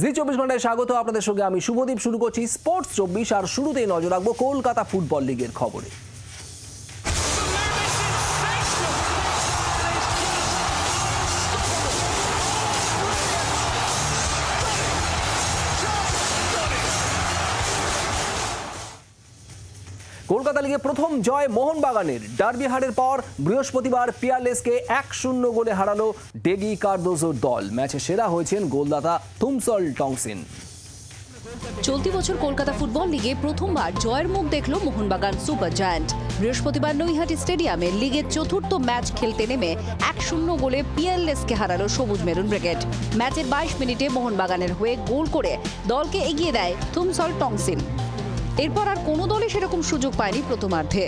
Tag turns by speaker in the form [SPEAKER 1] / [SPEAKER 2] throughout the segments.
[SPEAKER 1] জি চব্বিশ ঘন্টায় স্বাগত। আপনাদের সঙ্গে আমি শুভদীপ, শুরু করছি স্পোর্টস চব্বিশ, আর শুরুতেই নজর রাখব কলকাতা ফুটবল লিগের খবরে। লিগে প্রথম জয় মোহনবাগানের। ডার্বি হারের পর বৃহস্পতিবার পিয়ারলেসকে এক শূন্য গোলে হারালো ডেগি কার্দোজোর দল। ম্যাচে সেরা হয়েছেন গোলদাতা থুমসল টংসিন।
[SPEAKER 2] চলতি বছর কলকাতা ফুটবল লিগে প্রথমবার জয়ের মুখ দেখল মোহনবাগান সুপার জায়ান্ট। বৃহস্পতিবার নৈহাটি স্টেডিয়ামে লিগের চতুর্থ ম্যাচ খেলতে নেমে এক শূন্য গোলে পিয়ারলেসকে হারালো সবুজ মেরুন ব্রিগেড ম্যাচের বাইশ মিনিটে মোহনবাগানের হয়ে গোল করে দলকে এগিয়ে দেয় থুমসল টংসিন। এরপর আর কোনো দলই সেরকম সুযোগ পায়নি প্রথমার্ধে।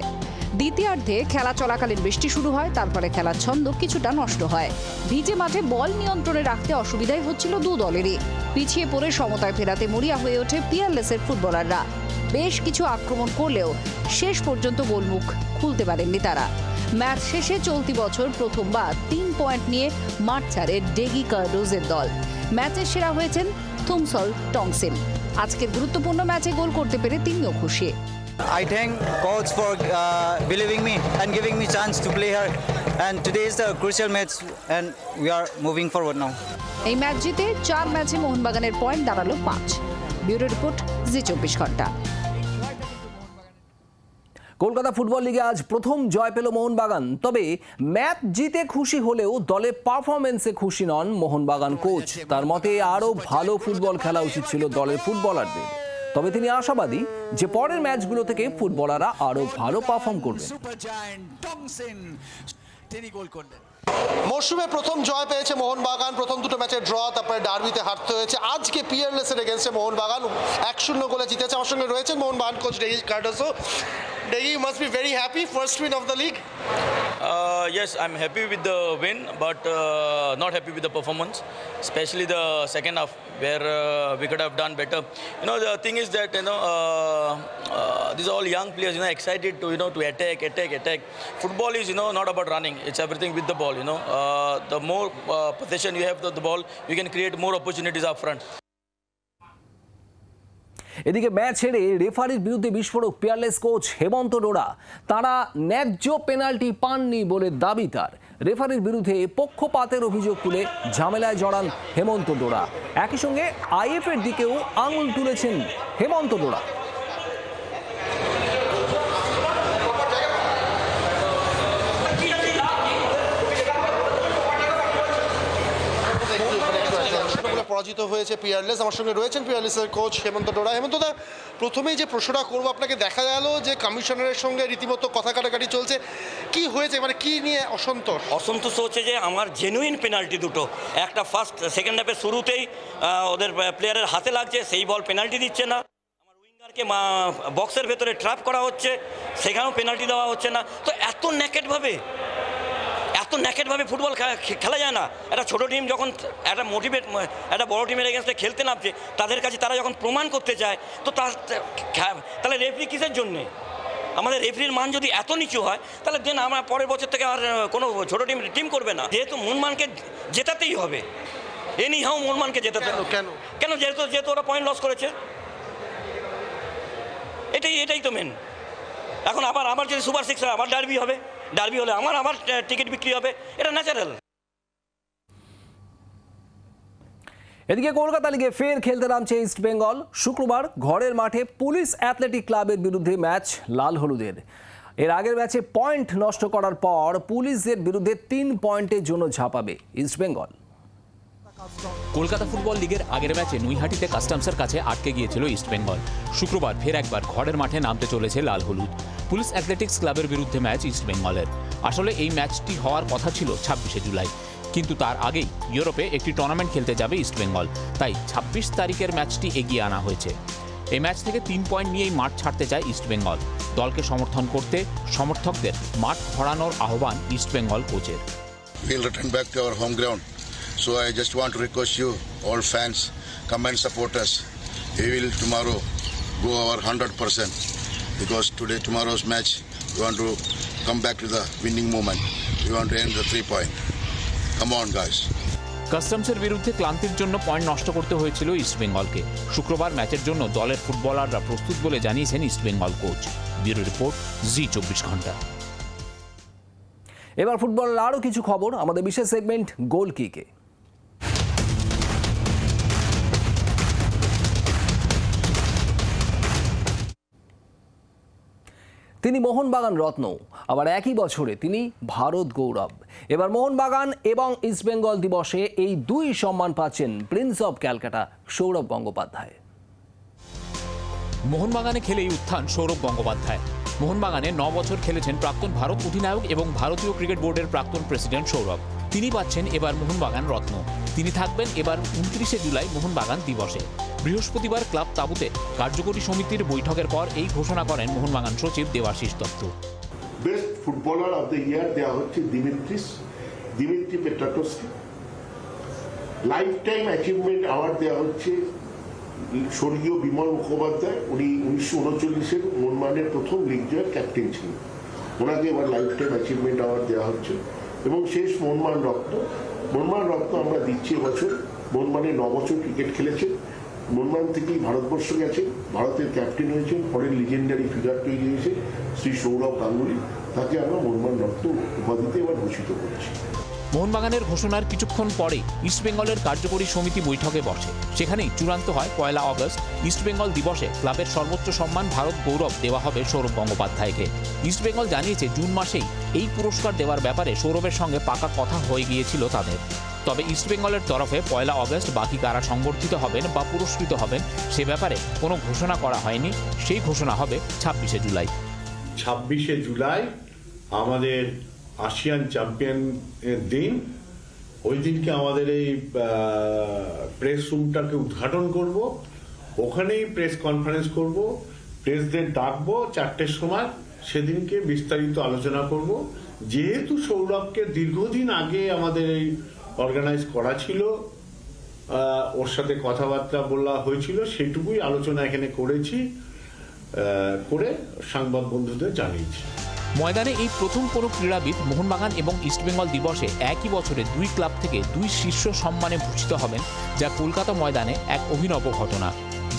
[SPEAKER 2] দ্বিতীয়ার্ধে খেলা চলাকালীন বৃষ্টি শুরু হয় তার ফলে খেলার ছন্দ কিছুটা নষ্ট হয়। ভিজে মাঠে বল নিয়ন্ত্রণে রাখতে অসুবিধাই হচ্ছিল দু দলেরই। পিছিয়ে পড়ে সমতায় ফেরাতে মরিয়া হয়ে ওঠে পিয়ারলেসের ফুটবলাররা। বেশ কিছু আক্রমণ করলেও শেষ পর্যন্ত গোলমুখ খুলতে পারেননি তারা। ম্যাচ শেষে চলতি বছর প্রথমবার তিন পয়েন্ট নিয়ে মাঠ ছাড়ে ডেগি কার্ডোজের দল। ম্যাচের সেরা হয়েছেন থুমসল টংসিন। আজকের গুরুত্বপূর্ণ ম্যাচে গোল করতে পেরে তিনিও খুশি
[SPEAKER 3] I thank coach for uh, believing me and giving me chance to play here. And today is the crucial match, and we are moving forward now.
[SPEAKER 2] এই ম্যাচ জিতে চার ম্যাচে মোহনবাগানের পয়েন্ট দাঁড়াল পাঁচ ব্যুরো রিপোর্ট জি চব্বিশ ঘণ্টা
[SPEAKER 1] কলকাতা ফুটবল লিগে আজ প্রথম জয় পেল মোহনবাগান। তবে ম্যাচ জিতে খুশি হলেও দলে পারফরমেন্সে খুশি নন মোহনবাগান কোচ। তার মতে আরও ভালো ফুটবল খেলা উচিত ছিল দলের ফুটবলারদের। তবে তিনি আশাবাদী যে পরের ম্যাচগুলো থেকে ফুটবলাররা আরও ভালো পারফর্ম করবে।
[SPEAKER 4] তিনি গোল করলেন।
[SPEAKER 5] মরশুমে প্রথম জয় পেয়েছে মোহনবাগান। প্রথম দুটো ম্যাচে ড্র, তারপরে ডার্বিতে হারতে হয়েছে। আজকে পিয়ারলেসের এগেনস্টে মোহনবাগান এক শূন্য গোলে জিতেছে। আমার সঙ্গে রয়েছেন Mohun Bagan coach Deggie Cardozo. Deggie must be very happy first win of the league
[SPEAKER 6] Uh, yes, I'm happy with the win, but uh, not happy with the performance, especially the second half where uh, we could have done better. You know, the thing is that you know uh, uh, these are all young players, you know, excited to you know to attack, attack, attack. Football is you know not about running; it's everything with the ball. You know, uh, the more uh, possession you have of the ball, you can create more opportunities up front.
[SPEAKER 1] এদিকে match ছেড়ে রেফারির বিরুদ্ধে বিস্ফোরক peerless coach Hemanta ডোরা তারা ন্যায্য penalty পাননি বলে দাবি তার। রেফারির বিরুদ্ধে পক্ষপাতের অভিযোগ তুলে ঝামেলায় জড়ান হেমন্ত ডোরা একই সঙ্গে আইএফের দিকেও আঙুল তুলেছেন হেমন্ত ডোরা
[SPEAKER 5] গোলে পরাজিত হয়েছে পিয়ারলেস আমার সঙ্গে রয়েছেন পিয়ারলেসের কোচ হেমন্ত ডোরা। হেমন্ত দা, প্রথমেই যে প্রশ্নটা করব, আপনাকে দেখা গেল যে কমিশনারের সঙ্গে রীতিমতো কথা কাটাকাটি চলছে। কি হয়েছে? মানে কি নিয়ে অসন্তোষ?
[SPEAKER 7] অসন্তোষ হচ্ছে যে আমার জেনুইন পেনাল্টি দুটো। একটা ফার্স্ট সেকেন্ড হাফের শুরুতেই ওদের প্লেয়ারের হাতে লাগছে, সেই বল পেনাল্টি দিচ্ছে না। বক্সের ভেতরে ট্র্যাপ করা হচ্ছে, সেখানেও পেনাল্টি দেওয়া হচ্ছে না। তো এত ন্যাকেটভাবে ন্যাকেটভাবে ফুটবল খেলা যায় না। একটা ছোটো টিম যখন একটা মোটিভেট একটা বড় টিমের এগেনস্টে খেলতে নামছে তাদের কাছে তারা যখন প্রমাণ করতে চায় তো তার তাহলে রেফরি কিসের জন্যে? আমাদের রেফরির মান যদি এত নিচু হয় তাহলে দেন আমরা পরের বছর থেকে আর কোনো ছোটো টিম টিম করবে না। যেহেতু মুনমানকে জেতাতেই হবে। এনি হাও মুনমানকে জেতাতে
[SPEAKER 5] হবে। কেন?
[SPEAKER 7] কেন? যেহেতু যেহেতু ওরা পয়েন্ট লস করেছে। এটাই এটাই তো মেন এখন আবার আমার যদি সুপার সিক্স হয় আবার ডার্বি হবে। ডার্বি হলে আমার আবার টিকিট বিক্রি হবে। এটা ন্যাচারাল
[SPEAKER 1] এদিকে কলকাতা লিগে ফের খেলতে নামছে ইস্ট বেঙ্গল শুক্রবার ঘরের মাঠে পুলিশ অ্যাথলেটিক ক্লাবের বিরুদ্ধে ম্যাচ লাল হলুদের। এর আগের ম্যাচে পয়েন্ট নষ্ট করার পর পুলিশদের বিরুদ্ধে তিন পয়েন্টের জন্য ঝাঁপাবে ইস্ট বেঙ্গল
[SPEAKER 8] কলকাতা ফুটবল লিগের আগের ম্যাচে নৈহাটিতে কাস্টমসের কাছে আটকে গিয়েছিল ইস্টবেঙ্গল শুক্রবার ফের একবার ঘরের মাঠে নামতে চলেছে লাল হলুদ। পুলিশ অ্যাথলেটিক্স ক্লাবের বিরুদ্ধে ম্যাচ ইস্টবেঙ্গলের আসলে এই ম্যাচটি হওয়ার কথা ছিল ছাব্বিশে জুলাই। কিন্তু তার আগেই ইউরোপে একটি টুর্নামেন্ট খেলতে যাবে ইস্টবেঙ্গল তাই ছাব্বিশ তারিখের ম্যাচটি এগিয়ে আনা হয়েছে। এই ম্যাচ থেকে তিন পয়েন্ট নিয়েই মাঠ ছাড়তে চায় ইস্টবেঙ্গল দলকে সমর্থন করতে সমর্থকদের মাঠ ভরানোর আহ্বান ইস্টবেঙ্গল কোচের.
[SPEAKER 9] So I just want to request you, all fans, come and support us. We will tomorrow go our 100% because today, tomorrow's match, we want to come back to the winning moment. We want to end the three point. Come on, guys.
[SPEAKER 8] কাস্টমসের বিরুদ্ধে ক্লান্তির জন্য point নষ্ট করতে হয়েছিল ইস্টবেঙ্গলকে শুক্রবার ম্যাচের জন্য দলের ফুটবলাররা প্রস্তুত বলে জানিয়েছেন East Bengal coach bureau report Zee চব্বিশ ঘণ্টা
[SPEAKER 1] এবার ফুটবলের আরও কিছু খবর আমাদের বিশেষ সেগমেন্ট গোল কিকে তিনি মোহনবাগান রত্ন আবার একই বছরে তিনি ভারত গৌরব। এবার মোহনবাগান এবং ইস্টবেঙ্গল দিবসে এই দুই সম্মান পাচ্ছেন প্রিন্স অব ক্যালকাটা সৌরভ গঙ্গোপাধ্যায়।
[SPEAKER 8] মোহনবাগানে খেলেই উত্থান সৌরভ গঙ্গোপাধ্যায়। মোহনবাগানে ন বছর খেলেছেন প্রাক্তন ভারত অধিনায়ক এবং ভারতীয় ক্রিকেট বোর্ডের প্রাক্তন প্রেসিডেন্ট সৌরভ। তিনি পাচ্ছেন এবার মোহনবাগান রত্ন। তিনি থাকবেন এবার উনত্রিশে জুলাই মোহনবাগান দিবসে। বৃহস্পতিবার ক্লাব তাবুতে কার্যকরী সমিতির বৈঠকের পর এই ঘোষণা করেন মোহনবাগান সচিব Debashis Dutta.
[SPEAKER 10] Best footballer of the year দেওয়া হচ্ছে দিমিত্রিস, দিমিত্রি পেট্রাটোসকে। লাইফ টাইম অ্যাচিভমেন্ট অ্যাওয়ার্ড দেওয়া হচ্ছে স্বর্গীয় বিমল মুখোপাধ্যায়। উনি উনিশশো উনচল্লিশের মোহনবাগানের প্রথম লিগ জয়ের ক্যাপ্টেন ছিলেন। ওনাকে এবার লাইফ টাইম অ্যাচিভমেন্ট অ্যাওয়ার্ড দেওয়া হচ্ছে। এবং শেষ মনমান রক্ত। মনমান রক্ত আমরা দিচ্ছি এবছর। মনমানে ন বছর ক্রিকেট খেলেছে। মনমান থেকেই ভারতবর্ষ গেছে। ভারতের ক্যাপ্টেন হয়েছেন ফরেন লিজেন্ডারি ফিগার তৈরি হয়েছে, শ্রী সৌরভ গাঙ্গুলি। তাকে আমরা মনমান রক্ত উপাধিতে এবার ঘোষিত করেছি।
[SPEAKER 8] মোহনবাগানের ঘোষণার কিছুক্ষণ পরে ইস্টবেঙ্গলের কার্যকরী সমিতি বৈঠকে বসে। সেখানেই চূড়ান্ত হয় পয়লা আগস্ট ইস্টবেঙ্গল দিবসে ক্লাবের সর্বোচ্চ সম্মান ভারত গৌরব দেওয়া হবে সৌরভ গঙ্গোপাধ্যায়কে। ইস্টবেঙ্গল জানিয়েছে, জুন মাসেই এই পুরস্কার দেওয়ার ব্যাপারে সৌরভের সঙ্গে পাকা কথা হয়ে গিয়েছিল তাদের। তবে ইস্টবেঙ্গলের তরফে পয়লা আগস্ট বাকি কারা সংবর্ধিত হবেন বা পুরস্কৃত হবেন, সে ব্যাপারে কোনো ঘোষণা করা হয়নি। সেই ঘোষণা হবে ছাব্বিশে জুলাই।
[SPEAKER 10] ছাব্বিশে জুলাই আমাদের আসিয়ান চ্যাম্পিয়ন দিন, ওই দিনকে আমাদের এই প্রেস রুমটাকে উদ্ঘাটন করব। ওখানেই প্রেস কনফারেন্স করব। প্রেসদের ডাকবো, চারটের সময় সেদিনকে বিস্তারিত আলোচনা করব। যেহেতু সৌরভকে দীর্ঘদিন আগে আমাদের এই অর্গানাইজ করা ছিল ওর সাথে কথাবার্তা বলা হয়েছিল, সেটুকুই আলোচনা এখানে করেছি করে সংবাদ বন্ধুদের জানিয়েছি।
[SPEAKER 8] ময়দানে এই প্রথম কোনো ক্রীড়াবিদ মোহনবাগান এবং ইস্টবেঙ্গল দিবসে একই বছরে দুই ক্লাব থেকে দুই শীর্ষ সম্মানে ভূষিত হবেন, যা কলকাতা ময়দানে এক অভিনব ঘটনা।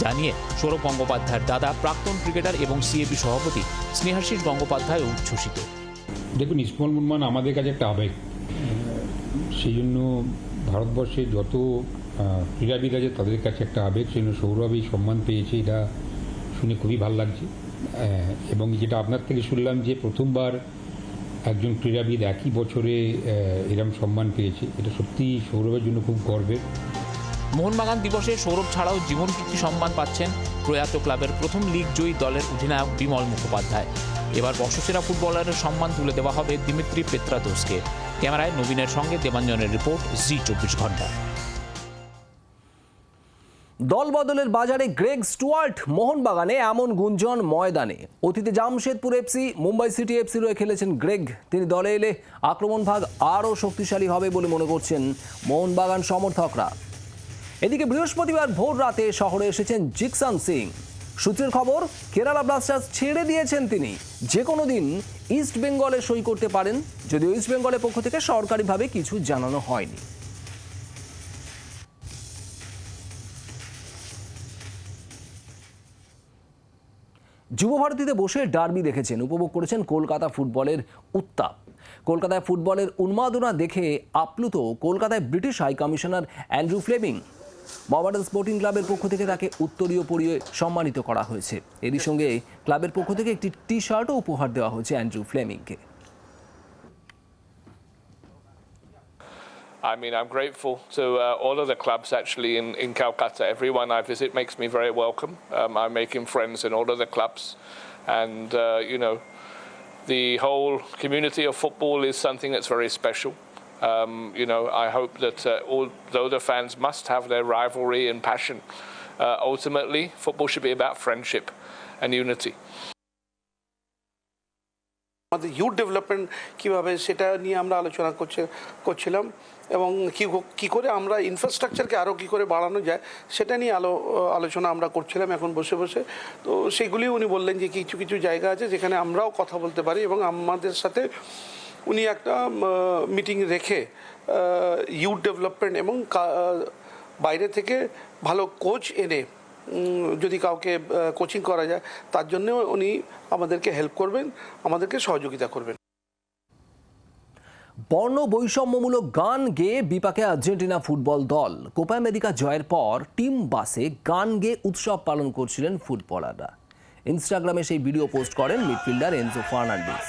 [SPEAKER 8] জানিয়ে সৌরভ গঙ্গোপাধ্যায়ের দাদা, প্রাক্তন ক্রিকেটার এবং সিএবি সভাপতি স্নেহাশিস গঙ্গোপাধ্যায় উচ্ছ্বসিত।
[SPEAKER 11] দেখুন ইসমল মুরমান আমাদের কাছে একটা আবেগ। সেই জন্য ভারতবর্ষে যত ক্রীড়াবিদ আছে তাদের কাছে একটা আবেগ, সেই জন্য সৌরভ এই সম্মান পেয়েছে, এটা শুনে খুবই ভালো লাগছে। এবং যেটা আপনার থেকে শুনলাম যে প্রথমবার একজন ক্রীড়াবিদ একই বছরে এরম সম্মান পেয়েছে, এটা সত্যি সৌরভের জন্য খুব গর্বের।
[SPEAKER 8] মোহনবাগান দিবসে সৌরভ ছাড়াও জীবন কীর্তি সম্মান পাচ্ছেন? প্রয়াত ক্লাবের প্রথম লিগ জয়ী দলের অধিনায়ক বিমল মুখোপাধ্যায়। এবার বর্ষসেরা ফুটবলারের সম্মান তুলে দেওয়া হবে দিমিত্রি পেত্রাদোসকে ক্যামেরায় নবীনের সঙ্গে দেবাঞ্জনের রিপোর্ট, জি চব্বিশ ঘণ্টা।
[SPEAKER 1] দল বদলের বাজারে গ্রেগ স্টুয়ার্ট মোহনবাগানে এমন গুঞ্জন ময়দানে। অতীতে Jamshedpur FC Mumbai City FC রয়ে খেলেছেন গ্রেগ। তিনি দলে এলে আক্রমণ ভাগ আরও শক্তিশালী হবে বলে মনে করছেন মোহনবাগান সমর্থকরা। এদিকে বৃহস্পতিবার ভোর রাতে শহরে এসেছেন জিকসান সিং। সূত্রের খবর, কেরালা ব্লাস্টার্স ছেড়ে দিয়েছেন তিনি। যে কোনো দিন ইস্ট বেঙ্গলে সই করতে পারেন, যদিও ইস্ট বেঙ্গলের পক্ষ থেকে সরকারিভাবে কিছু জানানো হয়নি। যুবভারতীতে বসে ডার্বি দেখেছেন, উপভোগ করেছেন কলকাতা ফুটবলের উত্তাপ। কলকাতায় ফুটবলের উন্মাদনা দেখে আপ্লুত কলকাতায় British high commissioner Andrew Fleming. Mohammedan Sporting ক্লাবের পক্ষ থেকে তাকে উত্তরীয় পরিয়ে সম্মানিত করা হয়েছে। এরই সঙ্গে ক্লাবের পক্ষ থেকে একটি টি শার্টও উপহার দেওয়া হয়েছে অ্যান্ড্রু ফ্লেমিংকে।
[SPEAKER 12] I mean, I'm grateful to uh, all of the clubs actually in, in Calcutta. Everyone I visit makes me very welcome. Um, I'm making friends in all of the clubs. And, uh, you know, the whole community of football is something that's very special. Um, you know, I hope that uh, although the fans must have their rivalry and passion, uh, ultimately football should be about friendship and unity.
[SPEAKER 13] আমাদের youth development কীভাবে সেটা নিয়ে আমরা আলোচনা করছে করছিলাম এবং কী কী করে আমরা ইনফ্রাস্ট্রাকচারকে আরও কী করে বাড়ানো যায়, সেটা নিয়ে আলো আলোচনা আমরা করছিলাম এখন বসে বসে। তো সেগুলি উনি বললেন যে কিছু কিছু জায়গা আছে যেখানে আমরাও কথা বলতে পারি এবং আমাদের সাথে উনি একটা মিটিং রেখে ইউথ ডেভেলপমেন্ট এবং বাইরে থেকে ভালো কোচ এনে যদি কাউকে কোচিং করা যায়, তার জন্য উনি আমাদেরকে হেল্প করবেন, আমাদেরকে সহযোগিতা করবেন।
[SPEAKER 1] বর্ণ বৈষম্যমূলক গান গেয়ে বিপাকে আর্জেন্টিনা ফুটবল দল। কোপা আমেরিকা জয়ের পর টিম বাসে গান গেয়ে উৎসব পালন করছিলেন ফুটবলাররা। ইনস্টাগ্রামে সেই ভিডিও পোস্ট করেন মিডফিল্ডার এনজো ফার্নান্ডিস।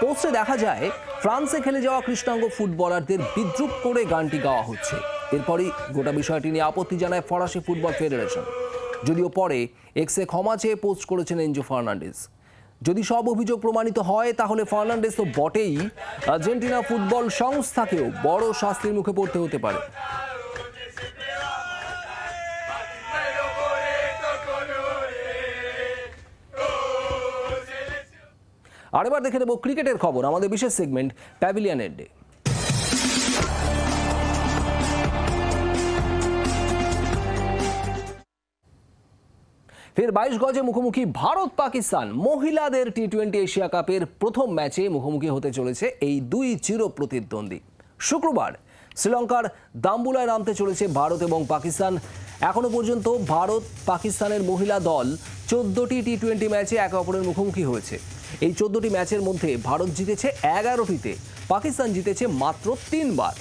[SPEAKER 1] পোস্টে দেখা যায়, ফ্রান্সে খেলে যাওয়া কৃষ্ণাঙ্গ ফুটবলারদের বিদ্রুপ করে গানটি গাওয়া হচ্ছে। এরপরই গোটা বিষয়টি নিয়ে আপত্তি জানায় ফরাসি ফুটবল ফেডারেশন। যদিও পরে এক্সে ক্ষমা চেয়ে পোস্ট করেছেন এনজো ফার্নান্ডিস। যদি সব অভিযোগ প্রমাণিত হয়, তাহলে ফার্নান্ডেস তো বটেই। আর্জেন্টিনা ফুটবল সংস্থাকেও বড় শাস্তির মুখে পড়তে হতে পারে। আর এবার দেখে নেব ক্রিকেটের খবর, আমাদের বিশেষ সেগমেন্ট প্যাভিলিয়নের ডে ফের বাইশ গজে মুখোমুখি ভারত পাকিস্তান। মহিলাদের টি টোয়েন্টি এশিয়া কাপের প্রথম ম্যাচে মুখোমুখি হতে চলেছে এই দুই চির প্রতিদ্বন্দ্বী। শুক্রবার শ্রীলঙ্কার দাম্বুলায় নামতে চলেছে ভারত এবং পাকিস্তান। এখনও পর্যন্ত ভারত পাকিস্তানের মহিলা দল চোদ্দটি টি টোয়েন্টি ম্যাচে একে অপরের মুখোমুখি হয়েছে। এই চোদ্দটি ম্যাচের মধ্যে ভারত জিতেছে এগারোটিতে, পাকিস্তান জিতেছে মাত্র তিনবার।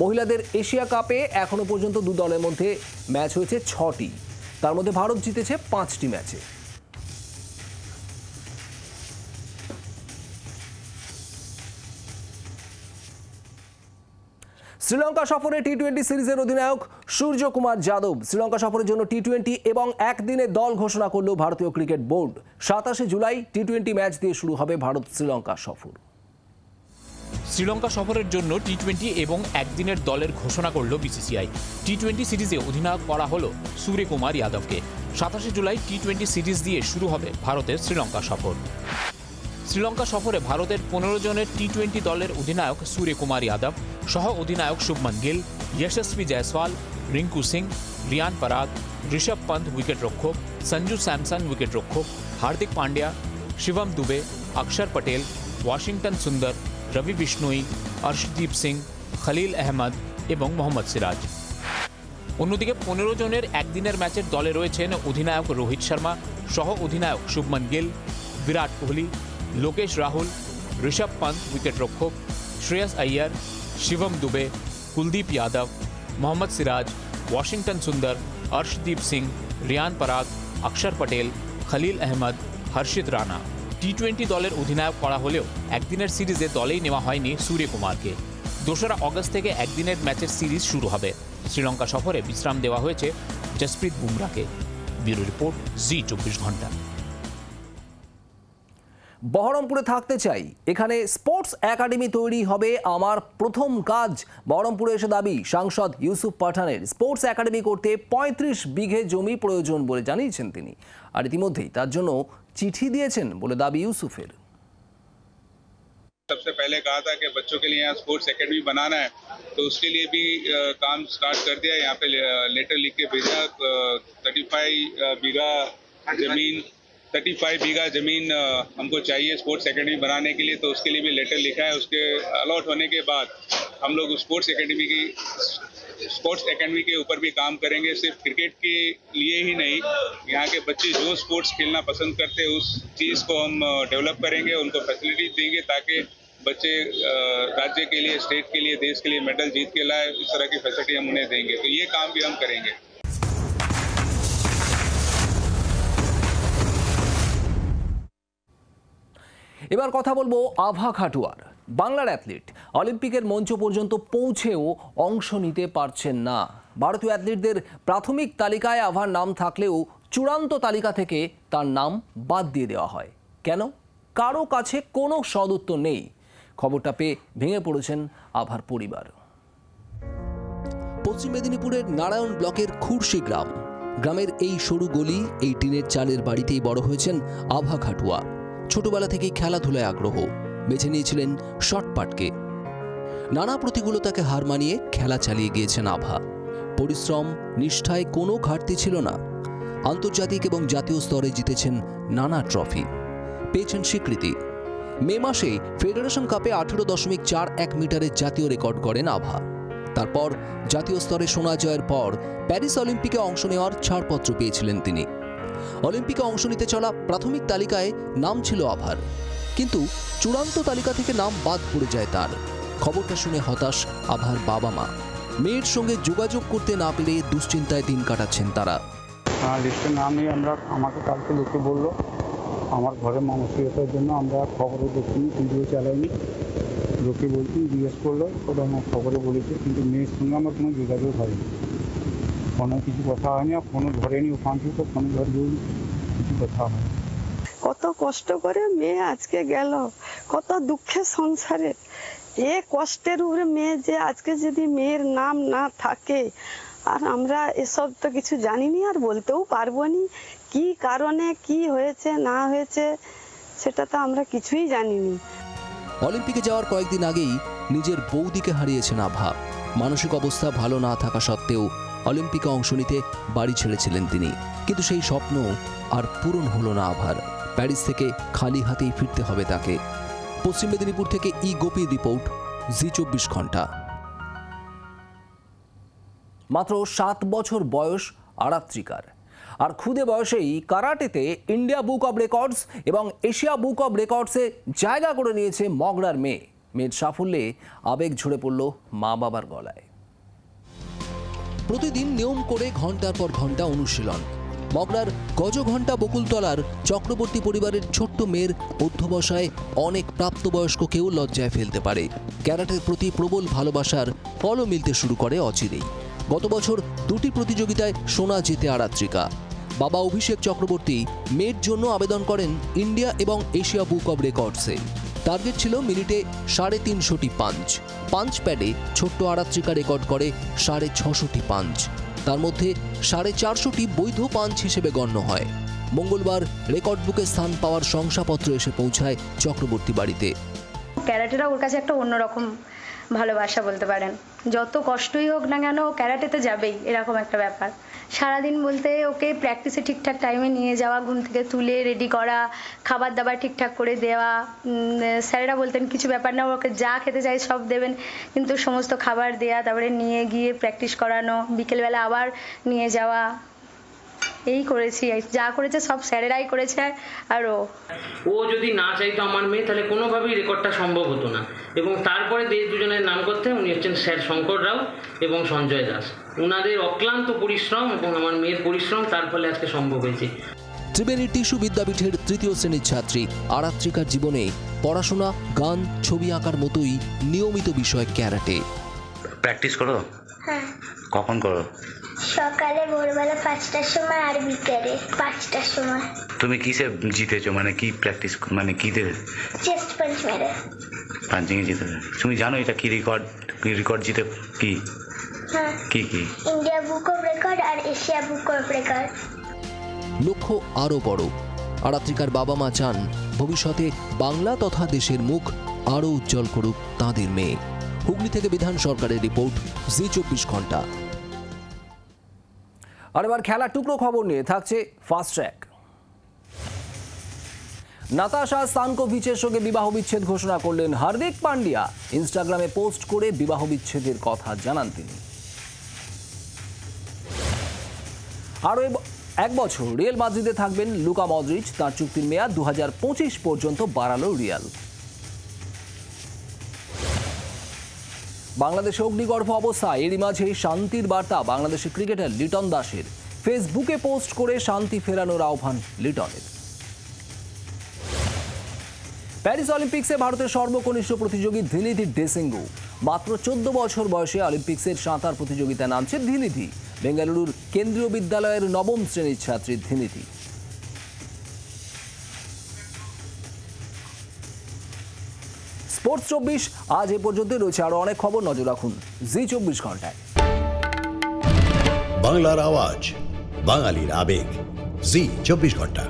[SPEAKER 1] মহিলাদের এশিয়া কাপে এখনও পর্যন্ত দু দলের মধ্যে ম্যাচ হয়েছে ছটি। তার মধ্যে ভারত জিতেছে পাঁচটি ম্যাচে। শ্রীলঙ্কা সফরে টি টোয়েন্টি সিরিজের অধিনায়ক সূর্যকুমার যাদব শ্রীলঙ্কা সফরের জন্য টি টোয়েন্টি এবং একদিনের দল ঘোষণা করল ভারতীয় ক্রিকেট বোর্ড। সাতাশে জুলাই টি টোয়েন্টি ম্যাচ দিয়ে শুরু হবে ভারত শ্রীলঙ্কা সফর।
[SPEAKER 8] শ্রীলঙ্কা সফরের জন্য টি টোয়েন্টি এবং একদিনের দলের ঘোষণা করল বিসিসিআই টি টোয়েন্টি সিরিজে অধিনায়ক করা হলো সূর্যকুমার যাদবকে। সাতাশে জুলাই টি টোয়েন্টি সিরিজ দিয়ে শুরু হবে ভারতের শ্রীলঙ্কা সফর। শ্রীলঙ্কা সফরে ভারতের পনেরো জনের টি টোয়েন্টি দলের অধিনায়ক সূর্যকুমার যাদব, সহ অধিনায়ক শুভমন গিল যশস্বী জয়সওয়াল রিঙ্কু সিং রিয়ান পরাগ ঋষভ পন্থ উইকেট রক্ষক সঞ্জু স্যামসন উইকেট রক্ষক হার্দিক পান্ডিয়া শিবম দুবে অক্ষর পটেল ওয়াশিংটন সুন্দর রবি বিষ্ণুই অর্শদীপ সিং, খলিল আহমদ এবং মোহাম্মদ সিরাজ। অন্যদিকে পনেরো জনের একদিনের ম্যাচের দলে রয়েছেন অধিনায়ক রোহিত শর্মা সহ অধিনায়ক শুভমন গিল, বিরাট কোহলি, লোকেশ রাহুল, ঋষভ পন্থ উইকেটরক্ষক Shreyas Iyer, Shivam Dube, Kuldeep Yadav, Mohammed Siraj, Washington Sundar Arshdeep Singh, Riyan Parag, Axar Patel, Khalil Ahmed, Harshit Rana. T twenty দলের অধিনায়ক করা হলেও একদিনের সিরিজে দলেই নেওয়া হয়নি সূর্যকুমারকে। দোসরা অগস্ট থেকে একদিনের ম্যাচের সিরিজ শুরু হবে। শ্রীলঙ্কা সফরে বিশ্রাম দেওয়া হয়েছে জসপ্রীত বুমরাকে ব্যুরো রিপোর্ট, জি চব্বিশ ঘণ্টা।
[SPEAKER 1] বহরমপুরে থাকতে চাই। এখানে স্পোর্টস একাডেমি তৈরি হবে আমার প্রথম কাজ। বহরমপুরে এসে দাবি, সাংসদ ইউসুফ পাঠানের, স্পোর্টস একাডেমি করতে পঁয়ত্রিশ বিঘে জমি প্রয়োজন বলে জানিয়েছেন তিনি। আর ইতিমধ্যেই তার জন্য চিঠি দিয়েছেন বলে দাবি ইউসুফের
[SPEAKER 14] सबसे पहले कहा था कि बच्चों के लिए यहाँ स्पोर्ट्स एकेडमी बनाना है तो उसके लिए भी अ, काम स्टार्ट कर दिया यहाँ पे लेटर लिख के भेजा थर्टी फाइव बीघा जमीन थर्टी फाइव बीघा जमीन अ, हमको चाहिए स्पोर्ट्स एकेडमी बनाने के लिए तो उसके लिए भी लेटर लिखा है उसके अलॉट होने के बाद हम लोग स्पोर्ट्स एकेडमी की स्पोर्ट्स एकेडमी के ऊपर भी काम करेंगे सिर्फ क्रिकेट के लिए ही नहीं यहाँ के बच्चे जो स्पोर्ट्स खेलना पसंद करते हैं उस चीज़ को हम डेवलप करेंगे उनको फैसिलिटी देंगे ताकि बच्चे अ, राज्य के लिए स्टेट के लिए देश के लिए मेडल जीत के लाए इस तरह की फैसिलिटी हम उन्हें देंगे तो ये काम भी हम करेंगे
[SPEAKER 1] এবার কথা বলবো আভা খাটুয়ার বাংলার অ্যাথলিট। অলিম্পিকের মঞ্চ পর্যন্ত পৌঁছেও অংশ নিতে পারছেন না। ভারতীয় অ্যাথলিটদের প্রাথমিক তালিকায় আভার নাম থাকলেও চূড়ান্ত তালিকা থেকে তার নাম বাদ দিয়ে দেওয়া হয়। কেন? কারও কাছে কোনো সদুত্তর নেই। খবরটা পেয়ে ভেঙে পড়েছেন আভার পরিবার।
[SPEAKER 15] পশ্চিম মেদিনীপুরের নারায়ণ ব্লকের খুরশি গ্রাম। গ্রামের এই সরু গলি, এই টিনের চালের বাড়িতেই বড় হয়েছেন আভা খাটুয়া ছোটবেলা থেকেই খেলাধুলায় আগ্রহ। বেছে নিয়েছিলেন শর্টপাটকে নানা প্রতিকূলতাকে হার মানিয়ে খেলা চালিয়ে গিয়েছেন আভা। পরিশ্রম, নিষ্ঠায় কোনো ঘাটতি ছিল না। আন্তর্জাতিক এবং জাতীয় স্তরে জিতেছেন নানা ট্রফি। পেয়েছেন স্বীকৃতি। মে মাসে ফেডারেশন কাপে আঠেরো দশমিক চার এক মিটারের জাতীয় রেকর্ড করেন আভা। তারপর জাতীয় স্তরে সোনা জয়ের পর প্যারিস অলিম্পিকে অংশ নেওয়ার ছাড়পত্র পেয়েছিলেন তিনি। অলিম্পিকে অংশ নিতে চলা প্রাথমিক তালিকায় নাম ছিল আভার। কিন্তু চূড়ান্ত তালিকা থেকে নাম বাদ পড়ে যায় তার। খবরটা শুনে হতাশ, আভার বাবা মা। মেয়ের সঙ্গে যোগাযোগ করতে না পেরে দুশ্চিন্তায় দিন কাটাচ্ছেন তারা।
[SPEAKER 16] লিস্টে নাম নিয়ে আমরা আমাকে কালকে লোকে বলল, আমার ঘরে মানসিকতার জন্য আমরা খবরে দেখিনি, ভিডিও চালাইনি। লোকে বলছি, জিজ্ঞেস করল, ওটা আমার খবরে বলেছে, কিন্তু মেয়ের সঙ্গে আমার কোনো যোগাযোগ হয়নি। ফোনে কিছু কথা হয়নি, আর ফোনও ধরেনি ওখান থেকে তো ফোনে ধরবেও কিছু কথা হয়নি।
[SPEAKER 17] কত কষ্ট করে মেয়ে আজকে গেল, কত দুঃখের সংসারে। এ কষ্টের উপরে মেয়ে যে আজকে যদি মেয়ের নাম না থাকে, আর আমরা এসব তো কিছু জানিনি আর বলতেও পারব নি, কি কারণে, কি হয়েছে, না হয়েছে, সেটা তো আমরা কিছুই জানিনি।
[SPEAKER 15] অলিম্পিকে যাওয়ার কয়েকদিন আগেই নিজের বৌদিকে হারিয়েছেন আভা। মানসিক অবস্থা ভালো না থাকা সত্ত্বেও অলিম্পিকে অংশ নিতে বাড়ি ছেড়েছিলেন তিনি। কিন্তু সেই স্বপ্ন আর পূরণ হলো না আভার। প্যারিস থেকে খালি হাতেই ফিরতে হবে তাকে। পশ্চিম মেদিনীপুর থেকে ই গোপীর রিপোর্ট, জি চব্বিশ ঘণ্টা।
[SPEAKER 1] মাত্র সাত বছর বয়স আরাত্রিকার। আর খুদে বয়সেই কারাটেতে ইন্ডিয়া বুক অব রেকর্ডস এবং এশিয়া বুক অব রেকর্ডসে জায়গা করে নিয়েছে মগরার মেয়ে। মেয়ের সাফল্যে আবেগ ঝরে পড়ল মা বাবার গলায়।
[SPEAKER 15] প্রতিদিন নিয়ম করে ঘণ্টার পর ঘণ্টা অনুশীলন। মগরার গজঘণ্টা বকুলতলার চক্রবর্তী পরিবারের ছোট্ট মেয়ের অধ্যবসায় অনেক প্রাপ্তবয়স্ককেও লজ্জায় ফেলতে পারে। ক্যারাটের প্রতি প্রবল ভালোবাসার ফলও মিলতে শুরু করে অচিরেই। গত বছর দুটি প্রতিযোগিতায় সোনা জেতে আরাত্রিকা। বাবা অভিষেক চক্রবর্তী মেয়ের জন্য আবেদন করেন ইন্ডিয়া এবং এশিয়া বুক অব রেকর্ডসে। টার্গেট ছিল মিনিটে সাড়ে তিনশোটি পাঞ্চ। পাঞ্চ প্যাডে ছোট্ট আরাত্রিকা রেকর্ড করে সাড়ে ছশোটি পাঞ্চ। তার মধ্যে সাড়ে চারশোটি বৈধ পাঞ্চ হিসেবে গণ্য হয়। মঙ্গলবার রেকর্ড বুকে স্থান পাওয়ার শংসাপত্র এসে পৌঁছায় চক্রবর্তী বাড়িতে।
[SPEAKER 18] ক্যারাটেরা ওর কাছে একটা অন্যরকম ভালোবাসা বলতে পারেন। যত কষ্টই হোক না কেন ও ক্যারাটেতে যাবেই, এরকম একটা ব্যাপার। সারাদিন বলতে ওকে প্র্যাকটিসে ঠিকঠাক টাইমে নিয়ে যাওয়া, ঘুম থেকে তুলে রেডি করা খাবার দাবার ঠিকঠাক করে দেওয়া স্যারেরা বলতেন, কিছু ব্যাপার না ওকে যা খেতে চাই সব দেবেন, কিন্তু সমস্ত খাবার দেয়া, তারপরে নিয়ে গিয়ে প্র্যাকটিস করানো, বিকেলবেলা আবার নিয়ে যাওয়া। এই করেছি যা করেছে সব স্যারেরাই করেছে আর ও।
[SPEAKER 19] ও যদি না চাইতো আমার মেয়ে তাহলে কোনোভাবেই রেকর্ডটা সম্ভব হতো না। এবং তারপরে দেশ দুজনের নাম করতে উনি হচ্ছেন স্যার শঙ্কর রাও এবং সঞ্জয় দাস। ওনাদের অক্লান্ত পরিশ্রম এবং আমার মেয়ের পরিশ্রম তার ফলে আজকে সম্ভব হয়েছে।
[SPEAKER 15] ত্রিবেণী টিস্যু বিদ্যাপীঠের তৃতীয় শ্রেণির ছাত্রী আরাত্রিকার জীবনে পড়াশোনা গান ছবি আঁকার মতোই নিয়মিত বিষয় ক্যারাটে।
[SPEAKER 20] প্র্যাকটিস করো?
[SPEAKER 21] হ্যাঁ।
[SPEAKER 20] কখন করো?
[SPEAKER 21] সকালে ভোরবেলা পাঁচটার সময় আর বিকেলে পাঁচটার সময়।
[SPEAKER 20] তুমি কিসে জিতেছো? মানে কি প্র্যাকটিস মানে কিতে?
[SPEAKER 21] চেস্ট পাঞ্চ মেরে।
[SPEAKER 20] পাঞ্চিংয়ে জিতে। তুমি জানো এটা কি রেকর্ড কি রেকর্ড জিতে কি?
[SPEAKER 21] হ্যাঁ।
[SPEAKER 20] কি কি?
[SPEAKER 21] ইন্ডিয়া বুক অফ রেকর্ড আর এশিয়া বুক অফ রেকর্ড
[SPEAKER 15] লক্ষ্য আরও বড় আরাত্রিকার বাবা মা চান ভবিষ্যতে বাংলা তথা দেশের মুখ আরও উজ্জ্বল করুক তাঁদের মেয়ে। হুগলি থেকে বিধান সরকারের রিপোর্ট জি চব্বিশ ঘণ্টা।
[SPEAKER 1] আর এবার খেলার টুকরো খবর নিয়ে থাকছে ফাস্ট ট্র্যাক নাতাশা স্তানকোভিচের সঙ্গে বিবাহ বিচ্ছেদ ঘোষণা করলেন হার্দিক পান্ডিয়া। ইনস্টাগ্রামে পোস্ট করে বিবাহ বিচ্ছেদের কথা জানান তিনি। আরও এক বছর রিয়েল মাদ্রিদে থাকবেন লুকা মদ্রিচ তার চুক্তির মেয়াদ দু হাজার পঁচিশ পর্যন্ত বাড়ালো রিয়াল। বাংলাদেশে অগ্নিগর্ভ অবস্থা এরই মাঝে শান্তির বার্তা বাংলাদেশের ক্রিকেটার লিটন দাসের। ফেসবুকে পোস্ট করে শান্তি ফেরানোর আহ্বান লিটনের। প্যারিস অলিম্পিক্সে ভারতের সর্বকনিষ্ঠ প্রতিযোগী ধিনিধি ডেসিঙ্গু। মাত্র চোদ্দ বছর বয়সে অলিম্পিক্সের সাঁতার প্রতিযোগিতায় নামছে ধিনিধি। বেঙ্গালুরুর কেন্দ্রীয় বিদ্যালয়ের নবম শ্রেণির ছাত্রী ধিনিধি। স্পোর্টস চব্বিশ, আজ এ পর্যন্তই রয়েছে আরও অনেক খবর, নজর রাখুন জি চব্বিশ ঘন্টায়।
[SPEAKER 22] বাংলার আওয়াজ, বাঙালির আবেগ, জি চব্বিশ ঘণ্টা।